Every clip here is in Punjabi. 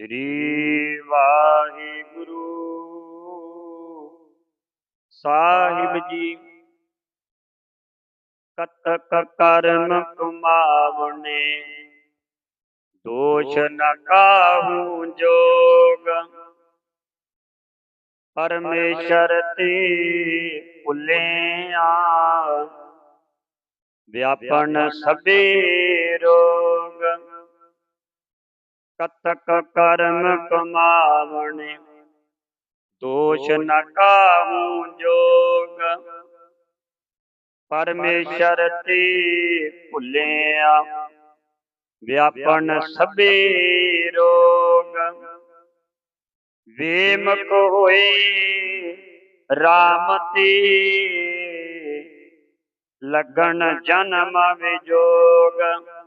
ਸ੍ਰੀ ਵਾਹਿਗੁਰੂ। ਸਾਹਿਬ ਜੀ, ਕਤਕ ਕਰਮ ਕਮਾਵਣੇ, ਦੋਸ਼ ਨ ਕਾਹੂ ਜੋਗ। ਪਰਮੇਸ਼ਰ ਤੇ ਭੁੱਲਿਆ, ਵਿਆਪਨ ਸਭੇ ਰੋਗ। ਕਤਕ ਕਰਮ ਕਮਾਵਣੇ। ਦੋਸ਼ ਨ ਕਾਹੂ ਜੋਗ। ਪਰਮੇਸ਼ਰ ਤੇ ਭੁੱਲਿਆ। ਵਿਆਪਨ ਸਭੇ ਰੋਗ। ਵੇਮਕ ਹੋਏ RAM ਤੇ। ਲੱਗਣ ਜਨਮ ਵਿਜੋਗ।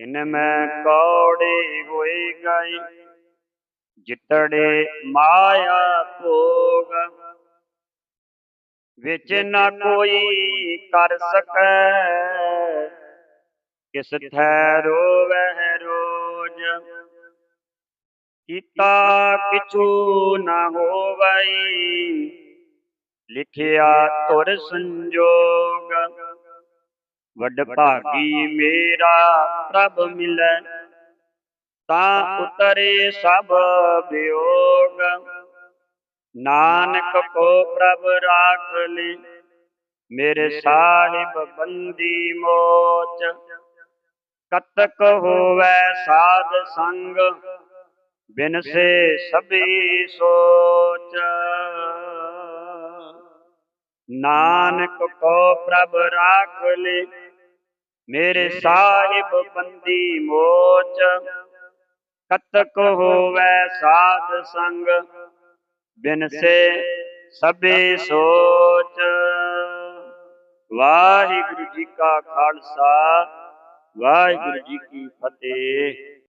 ਕਿਨ ਮੈਂ ਕੌੜੀ ਹੋਏ ਗਏ ਜਿੱਤੜੇ ਮਾਇਆ ਭੋਗ। ਵਿੱਚ ਨਾ ਕੋਈ ਕਰ ਸਕੈ, ਕਿਸ ਥੈ ਰੋਵਹਿ ਰੋਜ। ਕੀਤਾ ਕਿਛੂ ਨਾ ਹੋਵਈ ਲਿਖਿਆ ਤੁਰ ਸੰਜੋਗ। ਵੱਡ ਭਾਗੀ ਮੇਰਾ ਪ੍ਰਭ ਮਿਲੈ ਤਾਂ ਉਤਰੇ ਸਭ ਵਿਯੋਗ ਨਾਨਕ ਕੋ ਪ੍ਰਭ ਰਾਖ ਲੇ, ਮੇਰੇ ਸਾਹਿਬ ਬੰਦੀ ਮੋਚ। ਕਤਕ ਹੋਵੈ ਸਾਧ ਸੰਗ ਬਿਨ ਸੇ ਸਭੀ ਸੋਚ। ਨਾਨਕ ਕੋ ਪ੍ਰਭ ਰਾਖ ਲੇ, ਮੇਰੇ ਸਾਹਿਬ ਬੰਦੀ ਮੋਚ। ਕਤਕ ਹੋਵੈ ਸਾਧ ਸੰਗ, ਬਿਨ ਸੇ ਸਭੇ ਸੋਚ। ਵਾਹਿਗੁਰੂ ਜੀ ਕਾ ਖਾਲਸਾ, ਵਾਹਿਗੁਰੂ ਜੀ ਕੀ ਫਤਿਹ।